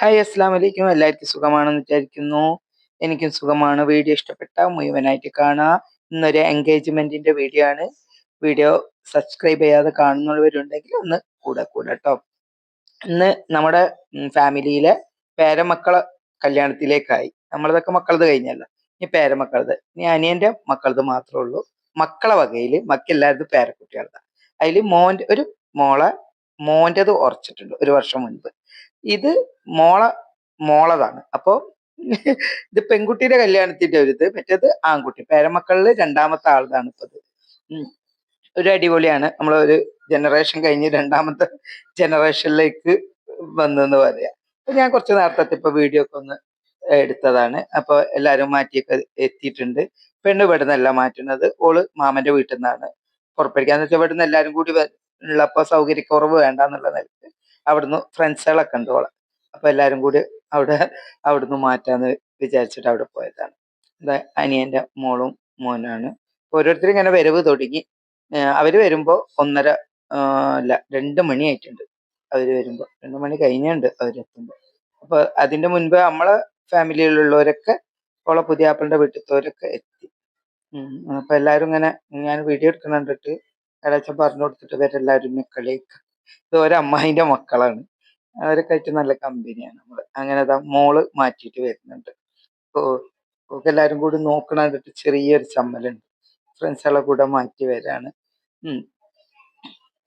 Hi അസ്സാം വലൈക്കും എല്ലാവർക്കും സുഖമാണെന്ന് വിചാരിക്കുന്നു. എനിക്കും സുഖമാണ്. വീഡിയോ ഇഷ്ടപ്പെട്ട മുഴുവനായിട്ട് കാണാം. ഇന്നൊരു എൻഗേജ്മെന്റിന്റെ വീഡിയോ ആണ്. വീഡിയോ സബ്സ്ക്രൈബ് ചെയ്യാതെ കാണുന്നവരുണ്ടെങ്കിൽ ഒന്ന് കൂടെ കൂടെ കേട്ടോ ഇന്ന് നമ്മുടെ ഫാമിലിയിലെ പേരമക്കളെ കല്യാണത്തിലേക്കായി. നമ്മളതൊക്കെ മക്കളത് കഴിഞ്ഞല്ലോ. ഇനി പേരമക്കളത് ഇനി അനിയന്റെ മക്കളത് മാത്രമേ ഉള്ളൂ. മക്കളെ വകയിൽ മക്കെല്ലാവരും പേരക്കുട്ടികളുടെ. അതിൽ മോന്റെ ഒരു മോളെ മോന്റെത് ഉറച്ചിട്ടുണ്ട് ഒരു വർഷം മുൻപ്. ഇത് മോള മോളതാണ്. അപ്പോ ഇത് പെൺകുട്ടിയുടെ കല്യാണത്തിന്റെ ഒരു ഇത് മറ്റേത് ആൺകുട്ടി. പേരമക്കളിൽ രണ്ടാമത്തെ ആളതാണ് ഇപ്പൊ ഇത്. ഒരു അടിപൊളിയാണ്. നമ്മളൊരു ജനറേഷൻ കഴിഞ്ഞ് രണ്ടാമത്തെ ജനറേഷനിലേക്ക് വന്നെന്ന് പറയാം. അപ്പൊ ഞാൻ കുറച്ച് നേരത്തെ ഇപ്പൊ വീഡിയോ ഒക്കെ ഒന്ന് എടുത്തതാണ്. അപ്പൊ എല്ലാരും മാറ്റിയൊക്കെ എത്തിയിട്ടുണ്ട്. പെണ്ണ് ഇവിടുന്നല്ല മാറ്റുന്നത്. ഓൾ മാമന്റെ വീട്ടിൽ നിന്നാണ് പുറപ്പെടുക്കാന്ന് വെച്ചാൽ ഇവിടുന്ന് എല്ലാരും കൂടി ഉള്ളപ്പോ സൗകര്യക്കുറവ് വേണ്ടെന്നുള്ള നിലയ്ക്ക് അവിടുന്ന് ഫ്രണ്ട്സുകളൊക്കെ ഉണ്ട് ഓളെ. അപ്പൊ എല്ലാരും കൂടി അവിടെ അവിടുന്ന് മാറ്റാന്ന് വിചാരിച്ചിട്ട് അവിടെ പോയതാണ്. അനിയന്റെ മോളും മോനാണ്. ഓരോരുത്തർ ഇങ്ങനെ വരവ് തുടങ്ങി. അവർ വരുമ്പോ ഒന്നര അല്ല രണ്ട് മണിയായിട്ടുണ്ട് അവർ വരുമ്പോ രണ്ട് മണി കഴിഞ്ഞുണ്ട് അവരെത്തുമ്പോ അപ്പൊ അതിന്റെ മുൻപ് നമ്മളെ ഫാമിലിയിലുള്ളവരൊക്കെ ഓളെ പുതിയാപ്പളിന്റെ വീട്ടിലത്തവരൊക്കെ എത്തി. ഉം. അപ്പൊ എല്ലാരും ഇങ്ങനെ ഞാൻ വീഡിയോ എടുക്കണം കണ്ടിട്ട് ഇളച്ചൻ പറഞ്ഞു കൊടുത്തിട്ട് ഇന്നെ കളിയാക്കുക ഇത് ഒരമ്മായിന്റെ മക്കളാണ്. അവരൊക്കെ ആയിട്ട് നല്ല കമ്പനിയാണ് നമ്മൾ അങ്ങനെ മോൾ മാറ്റിയിട്ട് വരുന്നുണ്ട്. ഓ എല്ലാവരും എല്ലാരും കൂടി നോക്കണ കണ്ടിട്ട് ചെറിയൊരു ചമ്മലുണ്ട് ഫ്രണ്ട്സുകളെ കൂടെ മാറ്റി വരാണ്. എല്ലാവരും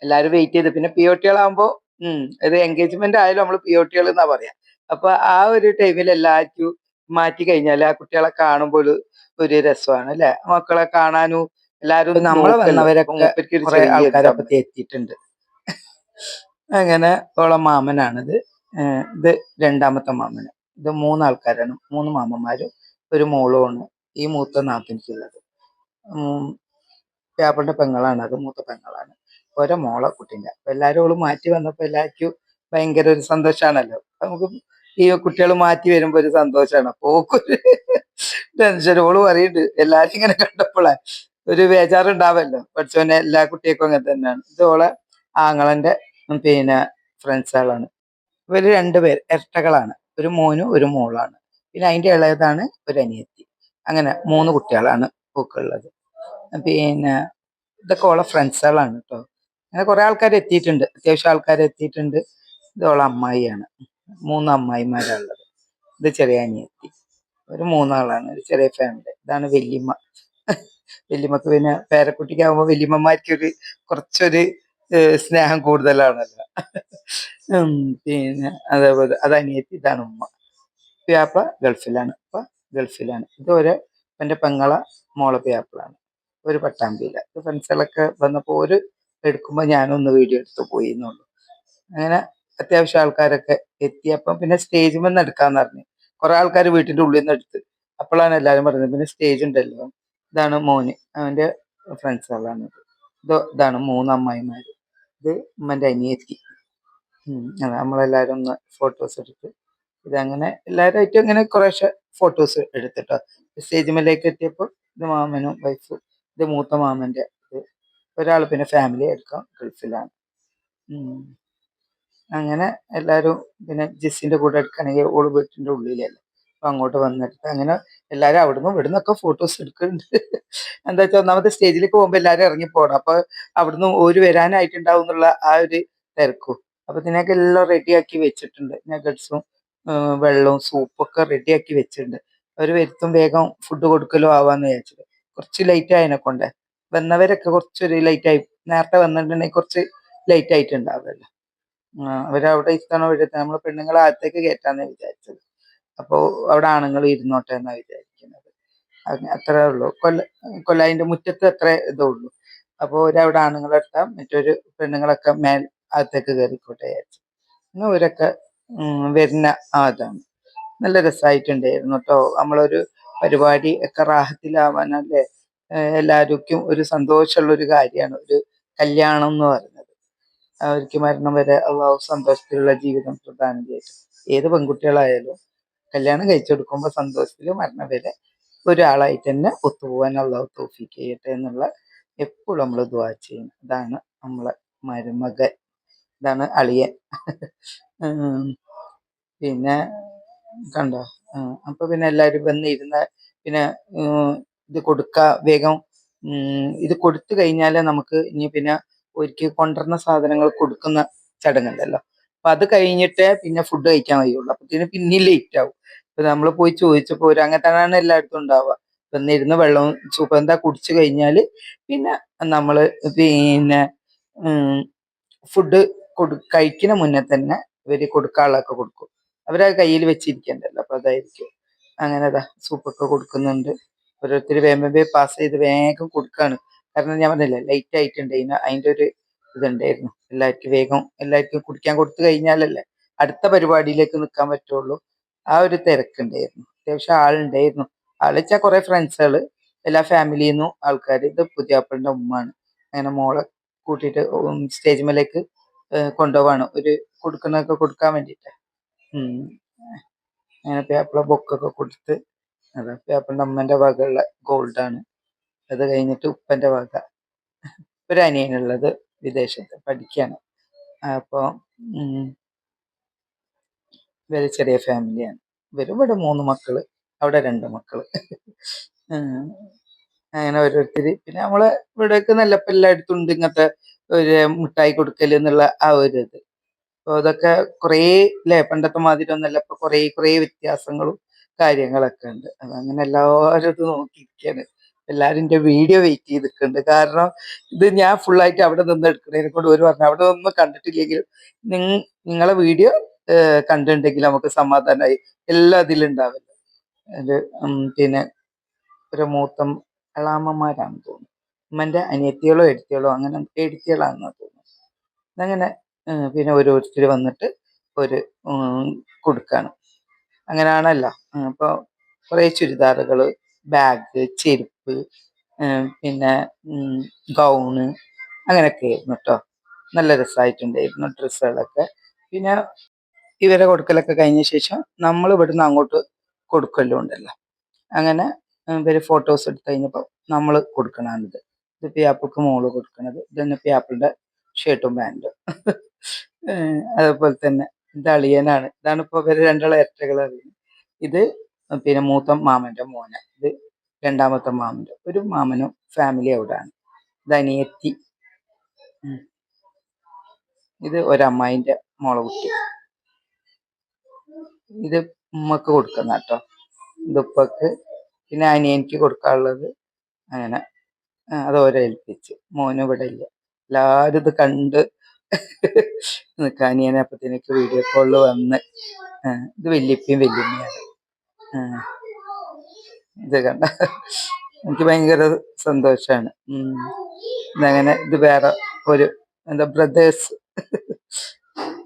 എല്ലാരും വെയിറ്റ് ചെയ്ത്. പിന്നെ പി ഒ ടികളാകുമ്പോൾ എൻഗേജ്മെന്റ് ആയാലും നമ്മൾ പി ഒ ടികൾ എന്നാ പറയാ. അപ്പൊ ആ ഒരു ടൈമിൽ എല്ലാവർക്കും മാറ്റി കഴിഞ്ഞാൽ ആ കുട്ടികളെ കാണുമ്പോൾ ഒരു രസമാണ് അല്ലെ മക്കളെ കാണാനും എല്ലാരും നമ്മളെ വന്നവരൊക്കെ ആൾക്കാരെ ആൾക്കാരൊക്കെ എത്തിയിട്ടുണ്ട്. അങ്ങനെ ഓളെ മാമനാണിത്. ഇത് രണ്ടാമത്തെ മാമന് ഇത് മൂന്നാൾക്കാരാണ്. മൂന്ന് മാമന്മാരും ഒരു മോളുമാണ് ഈ മൂത്ത നാത്തിനിക്കുള്ളത്. പേപ്പറിന്റെ പെങ്ങളാണ്. അത് മൂത്ത പെങ്ങളാണ്. ഓരോ മോളെ കുട്ടീന്റെ. അപ്പൊ എല്ലാവരും ഓൾ മാറ്റി വന്നപ്പോൾ എല്ലാവർക്കും ഭയങ്കര ഒരു സന്തോഷമാണല്ലോ നമുക്ക് ഈ കുട്ടികൾ മാറ്റി വരുമ്പോൾ ഒരു സന്തോഷമാണ് അപ്പോൾ ടെൻഷൻ. ഓൾ പറയുന്നുണ്ട് എല്ലാരും ഇങ്ങനെ കണ്ടപ്പോഴേ ഒരു ബേജാറുണ്ടാവല്ലോ. പഠിച്ചവനെ എല്ലാ കുട്ടികൾക്കും അങ്ങനെ തന്നെയാണ്. ഇത് ഉം പിന്നെ ഫ്രണ്ട്സുകളാണ്. രണ്ട് പേർ, ഇരട്ടകളാണ്. ഒരു മോനും ഒരു മോളാണ്. പിന്നെ അതിന്റെ ഇളയതാണ് ഒരു അനിയത്തി. അങ്ങനെ മൂന്ന് കുട്ടികളാണ് പൂക്കുള്ളത് പിന്നെ ഇതൊക്കെ ഓളെ ഫ്രണ്ട്സുകളാണ് കേട്ടോ അങ്ങനെ കുറേ ആൾക്കാർ എത്തിയിട്ടുണ്ട്. അത്യാവശ്യം ആൾക്കാർ എത്തിയിട്ടുണ്ട്. ഇത് ഓളെ അമ്മായിയാണ്. മൂന്ന് അമ്മായിമാരാണുള്ളത്. ഇത് ചെറിയ അനിയത്തി. ഒരു മൂന്നാളാണ്. ഒരു ചെറിയ ഫാമിലി ഇതാണ് വല്യമ്മ. വല്യമ്മക്ക് പിന്നെ പേരക്കുട്ടിക്കാവുമ്പോൾ വല്യമ്മമാർക്ക് ഒരു കുറച്ചൊരു സ്നേഹം കൂടുതലാണല്ല. പിന്നെ അതേപോലെ അത് അനിയത്തി ഇതാണ് ഉമ്മ. പ്യാപ്പ ഗൾഫിലാണ്. ഇപ്പൊ ഗൾഫിലാണ്. ഇത് ഒരു എന്റെ പെങ്ങള മോളെ പ്യാപ്പിളാണ്. ഒരു പട്ടാമ്പിയില ഫ്രണ്ട്സുകളൊക്കെ വന്നപ്പോൾ ഒരു എടുക്കുമ്പോ ഞാനൊന്ന് വീഡിയോ എടുത്ത് പോയി എന്നുള്ളൂ. അങ്ങനെ അത്യാവശ്യം ആൾക്കാരൊക്കെ എത്തിയപ്പം പിന്നെ സ്റ്റേജിൽ നിന്ന് എടുക്കാന്ന് പറഞ്ഞു. കുറെ ആൾക്കാർ വീട്ടിന്റെ ഉള്ളിൽ നിന്ന് എടുത്ത്. അപ്പോഴാണ് എല്ലാരും പറഞ്ഞത് പിന്നെ സ്റ്റേജ് ഉണ്ടല്ലോ. ഇതാണ് മോന്. അവന്റെ ഫ്രണ്ട്സുകളാണ് ഇത്. ഇത് ഇതാണ് മൂന്ന് അമ്മായിമാര്. ഇത് ഉമ്മന്റെ അനിയത്തി. നമ്മളെല്ലാവരും ഒന്ന് ഫോട്ടോസ് എടുത്ത് ഇതങ്ങനെ എല്ലാവരുമായിട്ടും അങ്ങനെ കുറേശ്ശെ ഫോട്ടോസ് എടുത്തിട്ടോ. സ്റ്റേജ് മേലേക്ക് എത്തിയപ്പോൾ ഇത് മാമനും വൈഫ് ഇത് മൂത്ത മാമന്റെ ഇത് ഒരാൾ പിന്നെ ഫാമിലി എടുക്കാം ഗൾഫിലാണ് അങ്ങനെ എല്ലാവരും പിന്നെ ജെസ്സിന്റെ കൂടെ എടുക്കുകയാണെങ്കിൽ ഓൾ വീട്ടിന്റെ ഉള്ളിലല്ലേ. അപ്പൊ അങ്ങോട്ട് വന്നിട്ട്. അങ്ങനെ എല്ലാരും അവിടുന്ന് ഇവിടുന്ന് ഒക്കെ ഫോട്ടോസ് എടുക്കുന്നുണ്ട്. എന്താ വെച്ചാൽ ഒന്നാമത്തെ സ്റ്റേജിലേക്ക് പോകുമ്പോ എല്ലാരും ഇറങ്ങി പോകണം അപ്പൊ അവിടുന്ന് ഒരു വരാനായിട്ടുണ്ടാവും എന്നുള്ള ആ ഒരു തിരക്കും. അപ്പൊ ഇതിനൊക്കെ എല്ലാം റെഡിയാക്കി വെച്ചിട്ടുണ്ട്. നഗറ്റ്സും വെള്ളവും സൂപ്പൊക്കെ റെഡിയാക്കി വെച്ചിട്ടുണ്ട്. അവർ വരുത്തും വേഗം ഫുഡ് കൊടുക്കലോ ആവാന്ന് വിചാരിച്ചത് കുറച്ച് ലൈറ്റ് ആയതിനെ കൊണ്ട്. വന്നവരൊക്കെ കുറച്ചൊരു ലൈറ്റ് ആയി. നേരത്തെ വന്നിട്ടുണ്ടെങ്കിൽ കുറച്ച് ലൈറ്റ് ആയിട്ടുണ്ടാവുമല്ലോ. അവരവിടെ ഇഷ്ടമാണോ ഇവിടെ നമ്മൾ പെണ്ണുങ്ങളെ അകത്തേക്ക് കയറ്റാന്ന് വിചാരിച്ചത്. അപ്പോ അവിടെ ആണുങ്ങൾ ഇരുന്നോട്ടെ എന്നാണ് വിചാരിക്കുന്നത്. അത്രേ ഉള്ളൂ. കൊല്ല കൊല്ലായിന്റെ മുറ്റത്ത് അത്ര ഇതേ ഉള്ളൂ അപ്പൊ ഒരവിടെ ആണുങ്ങൾ എടുത്താൽ മറ്റൊരു പെണ്ണുങ്ങളൊക്കെ മേൽ അകത്തേക്ക് കയറിക്കോട്ടെ വിചാരിച്ചു. പിന്നെ ഇവരൊക്കെ വരുന്ന അതാണ് നല്ല രസമായിട്ടുണ്ടായിരുന്നു കേട്ടോ നമ്മളൊരു പരിപാടി ഒക്കെ റാഹത്തിലാവാനല്ലേ എല്ലാവർക്കും ഒരു സന്തോഷമുള്ള ഒരു കാര്യമാണ്. ഒരു കല്യാണം എന്ന് പറയുന്നത്. അവർക്ക് മരണം വരെ അള്ളാഹു സന്തോഷത്തിലുള്ള ജീവിതം പ്രദാനം ചെയ്തു. ഏത് പെൺകുട്ടികളായാലും കല്യാണം കഴിച്ചു കൊടുക്കുമ്പോൾ സന്തോഷത്തിൽ മരണം വരെ ഒരാളായിട്ട് തന്നെ ഒത്തുപോകാൻ അള്ളാഹു തോഫിക്ക് ചെയ്യട്ടെ എന്നുള്ള എപ്പോഴും നമ്മൾ ദുവാ ചെയ്യണം. അതാണ് നമ്മളെ മരുമകൻ. ഇതാണ് അളിയൻ. പിന്നെ കണ്ടോ? അപ്പൊ പിന്നെ എല്ലാരും വന്നിരുന്ന പിന്നെ ഇത് കൊടുക്ക വേഗം ഇത് കൊടുത്തു കഴിഞ്ഞാലേ നമുക്ക് ഇനി പിന്നെ ഒരിക്കൽ കൊണ്ടുവരുന്ന സാധനങ്ങൾ കൊടുക്കുന്ന ചടങ്ങുണ്ടല്ലോ. അപ്പൊ അത് കഴിഞ്ഞിട്ടേ പിന്നെ ഫുഡ് കഴിക്കാൻ കഴിയുള്ളൂ അപ്പത്തിന് പിന്നെയും ലേറ്റ് ആവും. ഇപ്പൊ നമ്മൾ പോയി ചോദിച്ചപ്പോ ഒരു അങ്ങനത്താണ് എല്ലായിടത്തും ഉണ്ടാവുക. വന്നിരുന്ന് വെള്ളവും സൂപ്പർ എന്താ കുടിച്ചു കഴിഞ്ഞാൽ പിന്നെ നമ്മൾ പിന്നെ ഫുഡ് കൊടു കഴിക്കുന്ന മുന്നേ തന്നെ ഇവർ കൊടുക്കാനുള്ളതൊക്കെ കൊടുക്കും. അവരത് കയ്യിൽ വെച്ചിരിക്കണ്ടല്ലോ. അപ്പൊ അതായിരിക്കും. അങ്ങനെ അതാ സൂപ്പൊക്കെ കൊടുക്കുന്നുണ്ട്. ഓരോരുത്തർ വേമ്പേ പാസ് ചെയ്ത് വേഗം കൊടുക്കാണ്. കാരണം ഞാൻ പറഞ്ഞില്ലേ ലൈറ്റ് ആയിട്ടുണ്ടായിരുന്നു അതിന്റെ ഒരു ഇതുണ്ടായിരുന്നു. എല്ലാവർക്കും വേഗം എല്ലാവർക്കും കുടിക്കാൻ കൊടുത്തു കഴിഞ്ഞാലല്ലേ അടുത്ത പരിപാടിയിലേക്ക് നിൽക്കാൻ പറ്റുള്ളൂ. ആ ഒരു തിരക്കുണ്ടായിരുന്നു. അത്യാവശ്യം ആളുണ്ടായിരുന്നു. ആൾ വെച്ചാൽ കുറെ ഫ്രണ്ട്സുകൾ എല്ലാ ഫാമിലിയിൽ നിന്നും ആൾക്കാർ ഇത് പുതിയാപ്പിളിന്റെ ഉമ്മയാണ് അങ്ങനെ മോളെ കൂട്ടിയിട്ട് സ്റ്റേജ് മേലേക്ക് കൊണ്ടുപോവാണ്. ഒരു കൊടുക്കുന്നതൊക്കെ കൊടുക്കാൻ വേണ്ടിയിട്ട്. അങ്ങനെ പേപ്പിള ബൊക്കൊക്കെ കൊടുത്ത് അത് പേപ്പിളിന്റെ അമ്മന്റെ വകയുള്ള ഗോൾഡാണ് അത് കഴിഞ്ഞിട്ട് ഉപ്പന്റെ വക. ഒരു അനിയനുള്ളത് വിദേശത്ത് പഠിക്കാൻ അപ്പോൾ വെരി ചെറിയ ഫാമിലിയാണ് ഇവർ ഇവിടെ മൂന്ന് മക്കൾ അവിടെ രണ്ട് മക്കൾ. ഉം. അങ്ങനെ ഓരോരുത്തര്. പിന്നെ നമ്മളെ ഇവിടെയൊക്കെ നല്ല ഇപ്പം എല്ലായിടത്തും ഉണ്ട് ഇങ്ങനത്തെ ഒരു മിഠായി കൊടുക്കൽ എന്നുള്ള ആ ഒരു ഇത്. അപ്പോൾ അതൊക്കെ കുറേ അല്ലേ പണ്ടത്തെ മാതിരി ഒന്നല്ല. ഇപ്പം കുറേ കുറേ വ്യത്യാസങ്ങളും കാര്യങ്ങളൊക്കെ ഉണ്ട്. അത് അങ്ങനെ എല്ലാവരും ഇത് നോക്കിയിരിക്കാണ്. എല്ലാരും എന്റെ വീഡിയോ വെയിറ്റ് ചെയ്ത് നിൽക്കുന്നുണ്ട് കാരണം ഇത് ഞാൻ ഫുള്ളായിട്ട് അവിടെ നിന്ന് എടുക്കുന്നതിനെ കൊണ്ട് ഒരു പറഞ്ഞു അവിടെ നിന്ന് കണ്ടിട്ടില്ലെങ്കിലും നിങ്ങ നിങ്ങളെ വീഡിയോ കണ്ടിട്ടുണ്ടെങ്കിൽ നമുക്ക് സമാധാനമായി എല്ലാം അതിലുണ്ടാവില്ല പിന്നെ ഒരു മൂത്തം അളാമ്മമാരാണെന്ന് തോന്നുന്നു. ഉമ്മന്റെ അനിയത്തികളോ എടുത്തികളോ അങ്ങനെ എടുത്തികളാണെന്ന് തോന്നുന്നു. അങ്ങനെ പിന്നെ ഓരോരുത്തർ വന്നിട്ട് ഒരു കൊടുക്കാണ്. അങ്ങനെയാണല്ലോ. അപ്പോൾ അപ്പൊ കുറേ ചുരിദാറുകൾ ബാഗ് ചെരുപ്പ് ഉം, പിന്നെ ഗൗണ് അങ്ങനെയൊക്കെ ആയിരുന്നു കേട്ടോ നല്ല രസമായിട്ടുണ്ടായിരുന്നു ഡ്രസ്സുകളൊക്കെ. പിന്നെ ഇവരെ കൊടുക്കലൊക്കെ കഴിഞ്ഞ ശേഷം നമ്മൾ ഇവിടുന്ന് അങ്ങോട്ട് കൊടുക്കലും ഉണ്ടല്ലോ. അങ്ങനെ ഇവർ ഫോട്ടോസ് എടുത്ത് കഴിഞ്ഞപ്പോൾ നമ്മൾ കൊടുക്കണാണിത്. ഇത് പിയാപ്പിൾക്ക് മോൾ കൊടുക്കണത്. ഇതന്നെ പിയാപ്പിളിന്റെ ഷർട്ടും പാന്റും അതുപോലെ തന്നെ ഇത് അളിയനാണ്. ഇതാണ് ഇപ്പോൾ ഇവർ രണ്ടാളെ ഇരട്ടകൾ അറിയുന്നത്. ഇത് പിന്നെ മൂത്ത മാമന്റെ മോനെ. ഇത് രണ്ടാമത്തെ മാമന്റെ ഒരു മാമനും ഫാമിലി അവിടെയാണ്. ഇത് അനിയത്തി. ഇത് ഒരമ്മായിന്റെ മോളെ കുട്ടി. ഇത് ഉമ്മക്ക് കൊടുക്കുന്ന കേട്ടോ. ഇത് ഉപ്പക്ക്. പിന്നെ അനിയനിക്ക് കൊടുക്കാനുള്ളത് അങ്ങനെ. അത് ഓരോ ഏൽപ്പിച്ച്. മോനും ഇവിടെ ഇല്ല. എല്ലാവരും ഇത് കണ്ട് നിൽക്കാൻ അനിയനെ അപ്പത്തേക്ക് വീഡിയോ കോളിൽ വന്ന്. ഇത് വല്യപ്പയും വല്യമ്മയാണ്. ഇത് കണ്ട. എനിക്ക് ഭയങ്കര സന്തോഷമാണ് അങ്ങനെ ഇത് വേറെ ഒരു എന്താ ബ്രദേഴ്സ്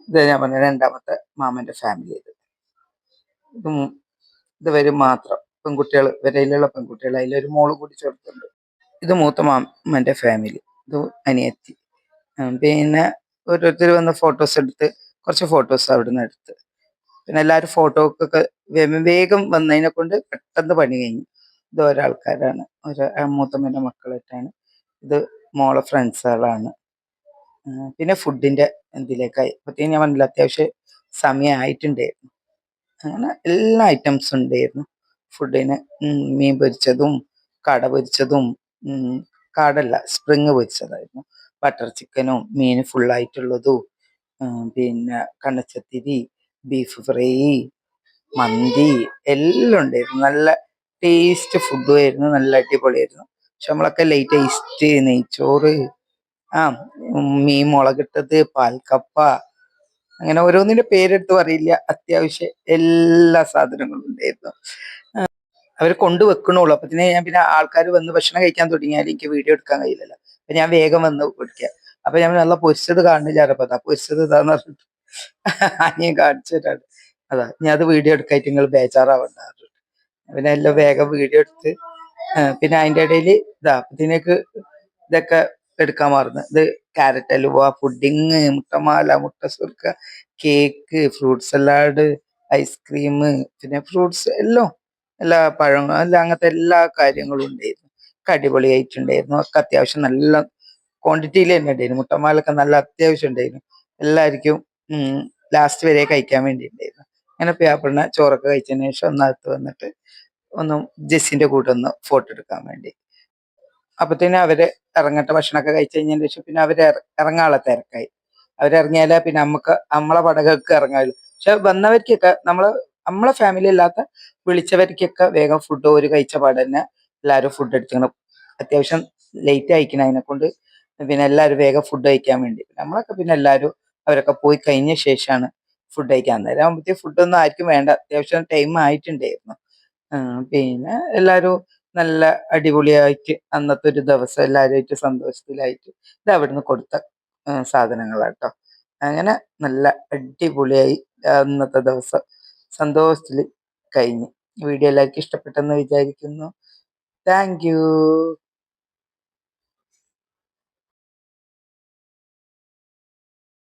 ഇത് ഞാൻ പറഞ്ഞ രണ്ടാമത്തെ മാമന്റെ ഫാമിലി ഇത് ഇത് വരും മാത്രം. പെൺകുട്ടികൾ വരയിലുള്ള പെൺകുട്ടികൾ അതിലൊരു മോൾ കൂടി ചേർത്തുണ്ട് ഇത് മൂത്ത മാമന്റെ ഫാമിലി ഇത് അനിയത്തി. പിന്നെ ഓരോരുത്തർ വന്ന് ഫോട്ടോസ് എടുത്ത് കുറച്ച് ഫോട്ടോസ് അവിടുന്ന് എടുത്ത്. പിന്നെ എല്ലാവരും ഫോട്ടോക്കൊക്കെ ഒക്കെ വേഗം വന്നതിനെ കൊണ്ട് പെട്ടെന്ന് പണി കഴിഞ്ഞു. ഇത് ഒരാൾക്കാരാണ്. ഒരു മൂത്തമ്മേന്റെ മക്കളായിട്ടാണ്. ഇത് മോളെ ഫ്രണ്ട്സുകളാണ് പിന്നെ ഫുഡിന്റെ എന്തിലേക്കായി അപ്പത്തേക്കും ഞാൻ പറഞ്ഞില്ല അത്യാവശ്യം സമയമായിട്ടുണ്ടായിരുന്നു അങ്ങനെ എല്ലാ ഐറ്റംസും ഉണ്ടായിരുന്നു. ഫുഡിന് മീൻ പൊരിച്ചതും കട പൊരിച്ചതും കാടല്ല സ്പ്രിങ് പൊരിച്ചതായിരുന്നു. ബട്ടർ ചിക്കനും മീൻ ഫുള്ളായിട്ടുള്ളതും പിന്നെ കണ്ണച്ചത്തിരി ബീഫ് ഫ്രൈ മന്തി എല്ലാം ഉണ്ടായിരുന്നു. നല്ല ടേസ്റ്റ് ഫുഡും ആയിരുന്നു. നല്ല അടിപൊളിയായിരുന്നു. പക്ഷെ നമ്മളൊക്കെ ലൈറ്റ് ഐസ്റ്റ് നെയ്ച്ചോറ് ആ മീൻ മുളകിട്ടത് പാൽക്കപ്പ അങ്ങനെ ഓരോന്നിന്റെ പേരെടുത്ത് പറയില്ല. അത്യാവശ്യം എല്ലാ സാധനങ്ങളും ഉണ്ടായിരുന്നു. അവർ കൊണ്ടുവെക്കണുള്ളൂ അപ്പത്തിന് ഞാൻ പിന്നെ ആൾക്കാർ വന്ന് ഭക്ഷണം കഴിക്കാൻ തുടങ്ങിയാൽ എനിക്ക് വീഡിയോ എടുക്കാൻ കഴിയില്ലല്ലോ. അപ്പൊ ഞാൻ വേഗം വന്ന് പിടിക്കുക അപ്പൊ ഞാൻ നല്ല പൊരിച്ചത് കാണുന്നില്ല അപ്പൊ അതാ പൊരിച്ചത് ഇതാന്ന് പറഞ്ഞിട്ട് അനിയൻ കാണിച്ചു തരാണ് അതാ ഞാൻ അത് വീഡിയോ എടുക്കായിട്ട് നിങ്ങൾ ബേജാറാവണ്ട. പിന്നെ എല്ലാം വേഗം വീഡിയോ എടുത്ത് പിന്നെ അതിന്റെ ഇടയിൽ ഇതാ ഇതിനേക്ക് ഇതൊക്കെ എടുക്കാൻ മറന്നു ഇത് ക്യാരറ്റ് അലുവ പുഡിങ് മുട്ടമാല മുട്ട സുർക്ക cake fruit salad ice cream പിന്നെ ഫ്രൂട്ട്സ് എല്ലാം എല്ലാ പഴങ്ങളും എല്ലാം അങ്ങനത്തെ എല്ലാ കാര്യങ്ങളും ഉണ്ടായിരുന്നു. ഒക്കെ അടിപൊളിയായിട്ടുണ്ടായിരുന്നു ഒക്കെ അത്യാവശ്യം നല്ല ക്വാണ്ടിറ്റിയിൽ തന്നെ ഉണ്ടായിരുന്നു. മുട്ടമാലൊക്കെ നല്ല അത്യാവശ്യം ഉണ്ടായിരുന്നു. എല്ലാവർക്കും ലാസ്റ്റ് വരെ കഴിക്കാൻ വേണ്ടി ഉണ്ടായിരുന്നു അങ്ങനെ പ്യാപ്പിളിനെ ചോറൊക്കെ കഴിച്ചതിന് ശേഷം ഒന്നകത്ത് വന്നിട്ട് ഒന്ന് ജെസ്സിന്റെ കൂടെ ഒന്ന് ഫോട്ടോ എടുക്കാൻ വേണ്ടി. അപ്പത്തേനും അവർ ഇറങ്ങട്ടെ ഭക്ഷണമൊക്കെ കഴിച്ചു കഴിഞ്ഞതിന് ശേഷം പിന്നെ അവർ ഇറ- ഇറങ്ങാനുള്ള തിരക്കായി. അവരിറങ്ങിയാലേ പിന്നെ നമുക്ക് നമ്മളെ പടകൾക്ക് ഇറങ്ങാമല്ലോ പക്ഷെ വന്നവർക്കൊക്കെ നമ്മളെ നമ്മളെ ഫാമിലി അല്ലാത്ത വിളിച്ചവർക്കൊക്കെ വേഗം ഫുഡ് ഒരു കഴിച്ച പാടെ തന്നെ എല്ലാവരും ഫുഡ് എടുത്തിക്കണം അത്യാവശ്യം ലേറ്റ് അയക്കണം അതിനെ കൊണ്ട് പിന്നെ എല്ലാവരും വേഗം ഫുഡ് കഴിക്കാൻ വേണ്ടി. നമ്മളൊക്കെ പിന്നെ എല്ലാവരും അവരൊക്കെ പോയി കഴിഞ്ഞ ശേഷമാണ് ഫുഡ് കഴിക്കാൻ. നേരം ആകുമ്പോഴത്തേക്ക് ഫുഡൊന്നും ആർക്കും വേണ്ട. അത്യാവശ്യം ടൈം ആയിട്ടുണ്ടായിരുന്നു. പിന്നെ എല്ലാവരും നല്ല അടിപൊളിയായിട്ട് അന്നത്തെ ഒരു ദിവസം എല്ലാവരുമായിട്ട് സന്തോഷത്തിലായിട്ട് ഇത് അവിടുന്ന് കൊടുത്ത സാധനങ്ങളാട്ടോ. അങ്ങനെ നല്ല അടിപൊളിയായി അന്നത്തെ ദിവസം സന്തോഷത്തിൽ കഴിഞ്ഞു. വീഡിയോ എല്ലാവർക്കും ഇഷ്ടപ്പെട്ടെന്ന് വിചാരിക്കുന്നു. താങ്ക്